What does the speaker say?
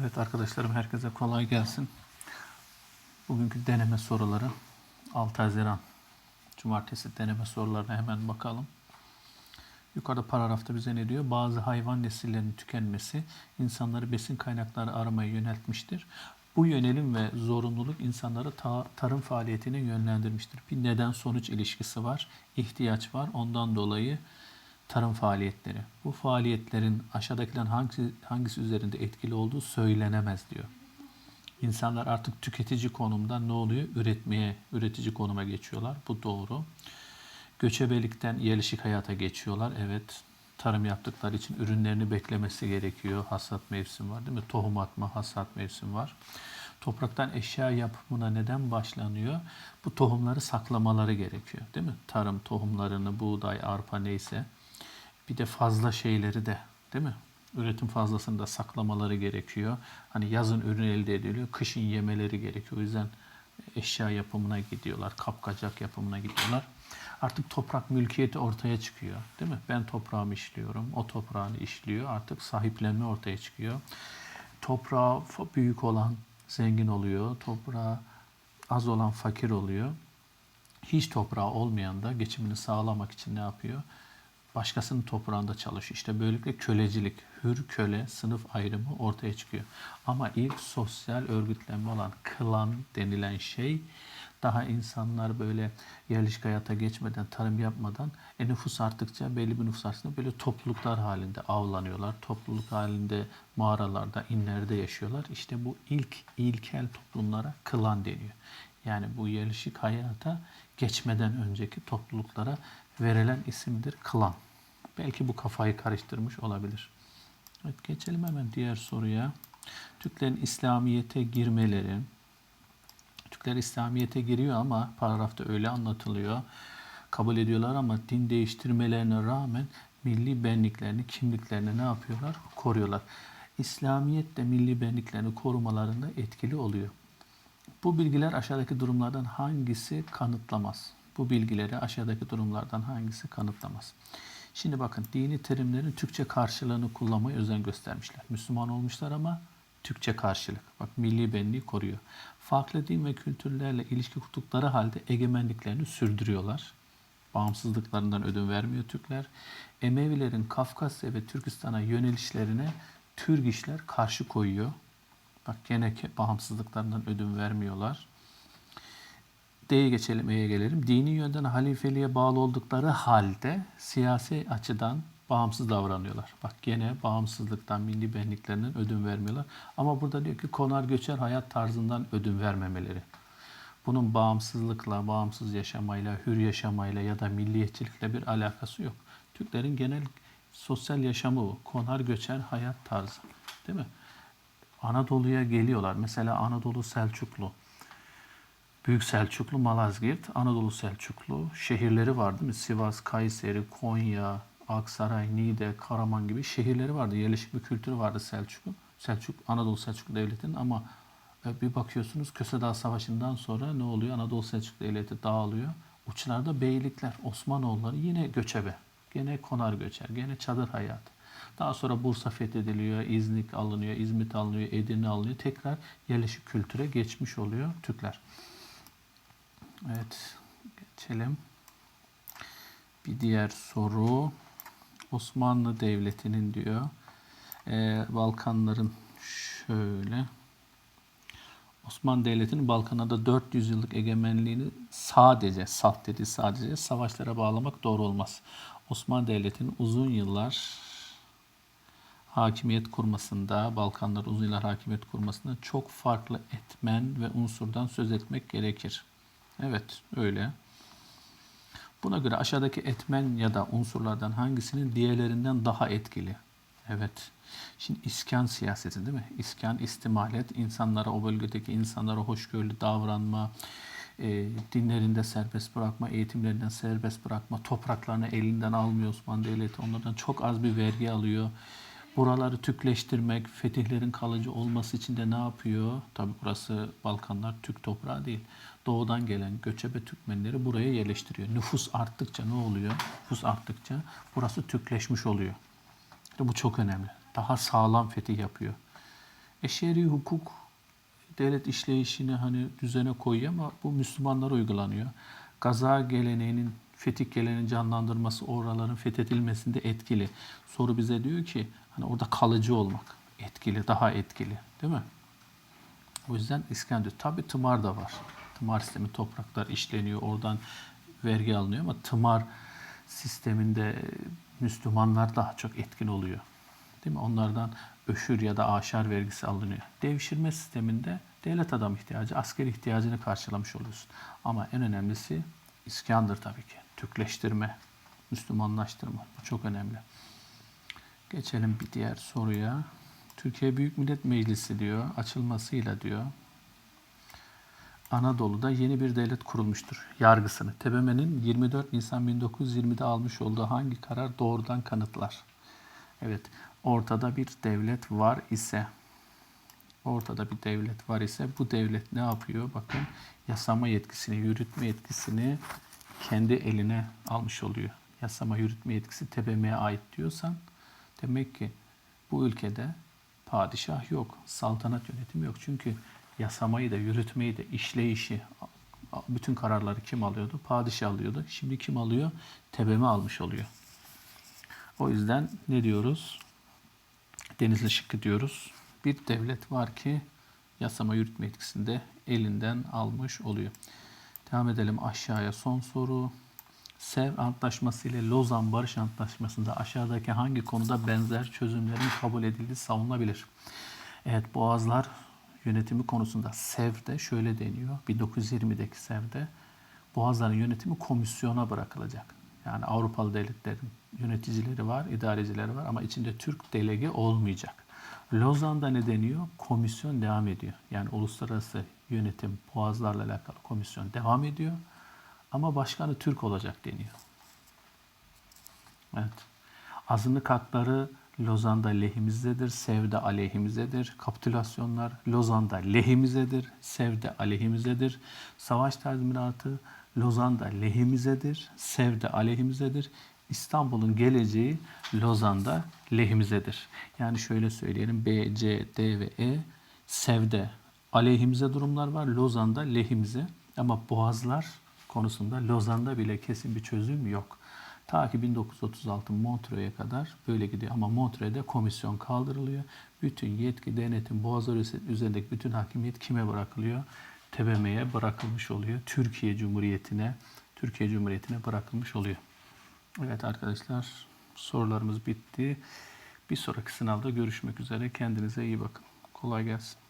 Evet arkadaşlarım herkese kolay gelsin. Bugünkü deneme soruları 6 Haziran Cumartesi deneme sorularına hemen bakalım. Yukarıda paragrafta bize ne diyor? Bazı hayvan nesillerinin tükenmesi insanları besin kaynakları aramaya yöneltmiştir. Bu yönelim ve zorunluluk insanları ta- tarım faaliyetine yönlendirmiştir. Bir neden sonuç ilişkisi var, ihtiyaç var. Ondan dolayı tarım faaliyetleri. Bu faaliyetlerin aşağıdakilerin hangisi, hangisi üzerinde etkili olduğu söylenemez diyor. İnsanlar artık tüketici konumdan ne oluyor? Üretmeye, üretici konuma geçiyorlar. Bu doğru. Göçebelikten yerleşik hayata geçiyorlar. Evet. Tarım yaptıkları için ürünlerini beklemesi gerekiyor. Hasat mevsim var değil mi? Tohum atma, hasat mevsim var. Topraktan eşya yapımına neden başlanıyor? Bu tohumları saklamaları gerekiyor değil mi? Tarım tohumlarını, buğday, arpa neyse. Bir de fazla şeyleri de değil mi? Üretim fazlasını da saklamaları gerekiyor. Hani yazın ürün elde ediliyor, kışın yemeleri gerekiyor. O yüzden eşya yapımına gidiyorlar, kapkacak yapımına gidiyorlar. Artık toprak mülkiyeti ortaya çıkıyor. Değil mi? Ben toprağımı işliyorum, o toprağını işliyor. Artık sahiplenme ortaya çıkıyor. Toprağı büyük olan zengin oluyor, toprağı az olan fakir oluyor. Hiç toprağı olmayan da geçimini sağlamak için ne yapıyor? Başkasının toprağında çalışıyor. İşte böylelikle kölecilik, hür köle sınıf ayrımı ortaya çıkıyor. Ama ilk sosyal örgütlenme olan klan denilen şey daha insanlar böyle yerleşik hayata geçmeden, tarım yapmadan e, nüfus arttıkça belli bir nüfus arttıkça böyle topluluklar halinde avlanıyorlar. Topluluk halinde mağaralarda, inlerde yaşıyorlar. İşte bu ilk ilkel toplumlara klan deniyor. Yani bu yerleşik hayata geçmeden önceki topluluklara verilen isimdir klan. Belki bu kafayı karıştırmış olabilir. Evet, geçelim hemen diğer soruya. Türklerin İslamiyet'e girmeleri. Türkler İslamiyet'e giriyor ama paragrafta öyle anlatılıyor. Kabul ediyorlar ama din değiştirmelerine rağmen milli benliklerini, kimliklerini ne yapıyorlar? Koruyorlar. İslamiyet de milli benliklerini korumalarında etkili oluyor. Bu bilgiler aşağıdaki durumlardan hangisi kanıtlamaz? Bu bilgileri aşağıdaki durumlardan hangisi kanıtlamaz? Şimdi bakın dini terimlerin Türkçe karşılığını kullanmaya özen göstermişler. Müslüman olmuşlar ama Türkçe karşılık. Bak milli benliği koruyor. Farklı din ve kültürlerle ilişki kurdukları halde egemenliklerini sürdürüyorlar. Bağımsızlıklarından ödün vermiyor Türkler. Emevilerin Kafkasya ve Türkistan'a yönelişlerine Türk işler karşı koyuyor. Bak gene bağımsızlıklarından ödün vermiyorlar. D'ye geçelim, E'ye gelelim. Dini yönden halifeliğe bağlı oldukları halde siyasi açıdan bağımsız davranıyorlar. Bak gene bağımsızlıktan, milli benliklerinden ödün vermiyorlar. Ama burada diyor ki konar göçer hayat tarzından ödün vermemeleri. Bunun bağımsızlıkla, bağımsız yaşamayla, hür yaşamayla ya da milliyetçilikle bir alakası yok. Türklerin genel sosyal yaşamı bu. Konar göçer hayat tarzı. Değil mi? Anadolu'ya geliyorlar. Mesela Anadolu Selçuklu. Büyük Selçuklu, Malazgirt, Anadolu Selçuklu şehirleri var değil? Sivas, Kayseri, Konya, Aksaray, Niğde, Karaman gibi şehirleri vardı. Yerleşik bir kültürü vardı Selçuklu. Selçuk, Anadolu Selçuklu Devleti'nin ama e, bir bakıyorsunuz Kösedağ Savaşı'ndan sonra ne oluyor? Anadolu Selçuklu Devleti dağılıyor. Uçlarda beylikler, Osmanoğulları yine göçebe. Gene konar göçer, gene çadır hayat. Daha sonra Bursa fethediliyor, İznik alınıyor, İzmit alınıyor, Edirne alınıyor. Tekrar yerleşik kültüre geçmiş oluyor Türkler. Evet, geçelim. Bir diğer soru. Osmanlı Devleti'nin diyor. Ee, Balkanların şöyle. Osmanlı Devleti'nin Balkanlarda 400 yıllık egemenliğini sadece, salt dedi sadece savaşlara bağlamak doğru olmaz. Osmanlı Devleti'nin uzun yıllar hakimiyet kurmasında, Balkanlar uzun yıllar hakimiyet kurmasında çok farklı etmen ve unsurdan söz etmek gerekir. Evet, öyle. Buna göre aşağıdaki etmen ya da unsurlardan hangisinin diğerlerinden daha etkili? Evet. Şimdi iskan siyaseti değil mi? İskan, istimalet, insanlara, o bölgedeki insanlara hoşgörülü davranma, e, dinlerinde serbest bırakma, eğitimlerinden serbest bırakma, topraklarını elinden almıyor Osmanlı Devleti. Onlardan çok az bir vergi alıyor. Buraları Türkleştirmek, fetihlerin kalıcı olması için de ne yapıyor? Tabi burası Balkanlar Türk toprağı değil. Doğudan gelen göçebe Türkmenleri buraya yerleştiriyor. Nüfus arttıkça ne oluyor? Nüfus arttıkça burası Türkleşmiş oluyor. İşte bu çok önemli. Daha sağlam fetih yapıyor. E şer'i hukuk devlet işleyişini hani düzene koyuyor ama bu Müslümanlara uygulanıyor. Gaza geleneğinin, fetih geleneğinin canlandırması oraların fethedilmesinde etkili. Soru bize diyor ki hani orada kalıcı olmak etkili, daha etkili değil mi? O yüzden İskender. Tabi tımar da var. Tımar sistemi topraklar işleniyor. Oradan vergi alınıyor ama tımar sisteminde Müslümanlar daha çok etkin oluyor. Değil mi? Onlardan öşür ya da aşar vergisi alınıyor. Devşirme sisteminde devlet adam ihtiyacı, asker ihtiyacını karşılamış oluyorsun. Ama en önemlisi iskandır tabii ki. Türkleştirme, Müslümanlaştırma. Bu çok önemli. Geçelim bir diğer soruya. Türkiye Büyük Millet Meclisi diyor, açılmasıyla diyor. Anadolu'da yeni bir devlet kurulmuştur. Yargısını. TBMM'nin 24 Nisan 1920'de almış olduğu hangi karar doğrudan kanıtlar? Evet, ortada bir devlet var ise, ortada bir devlet var ise bu devlet ne yapıyor? Bakın yasama yetkisini, yürütme yetkisini kendi eline almış oluyor. Yasama yürütme yetkisi TBMM'ye ait diyorsan demek ki bu ülkede padişah yok, saltanat yönetimi yok. Çünkü yasamayı da yürütmeyi de işleyişi bütün kararları kim alıyordu? Padişah alıyordu. Şimdi kim alıyor? TBMM almış oluyor. O yüzden ne diyoruz? Denizli şıkkı diyoruz. Bir devlet var ki yasama yürütme etkisinde elinden almış oluyor. Devam edelim aşağıya son soru. Sev Antlaşması ile Lozan Barış Antlaşması'nda aşağıdaki hangi konuda benzer çözümlerin kabul edildiği savunulabilir? Evet Boğazlar yönetimi konusunda SEV'de şöyle deniyor. 1920'deki SEV'de Boğazların yönetimi komisyona bırakılacak. Yani Avrupalı devletlerin yöneticileri var, idarecileri var ama içinde Türk delege olmayacak. Lozan'da ne deniyor? Komisyon devam ediyor. Yani uluslararası yönetim, boğazlarla alakalı komisyon devam ediyor. Ama başkanı Türk olacak deniyor. Evet. Azınlık hakları Lozan'da lehimizdedir, Sev'de aleyhimizdedir. Kapitülasyonlar Lozan'da lehimizedir, Sev'de aleyhimizedir. Savaş tazminatı Lozan'da lehimizedir, Sev'de aleyhimizedir. İstanbul'un geleceği Lozan'da lehimizedir. Yani şöyle söyleyelim B, C, D ve E Sev'de aleyhimize durumlar var. Lozan'da lehimize ama Boğazlar konusunda Lozan'da bile kesin bir çözüm yok. Ta ki 1936 Montreux'e kadar böyle gidiyor. Ama Montreux'de komisyon kaldırılıyor. Bütün yetki, denetim, Boğazlar üzerindeki bütün hakimiyet kime bırakılıyor? TBMM'ye bırakılmış oluyor. Türkiye Cumhuriyeti'ne, Türkiye Cumhuriyeti'ne bırakılmış oluyor. Evet arkadaşlar sorularımız bitti. Bir sonraki sınavda görüşmek üzere. Kendinize iyi bakın. Kolay gelsin.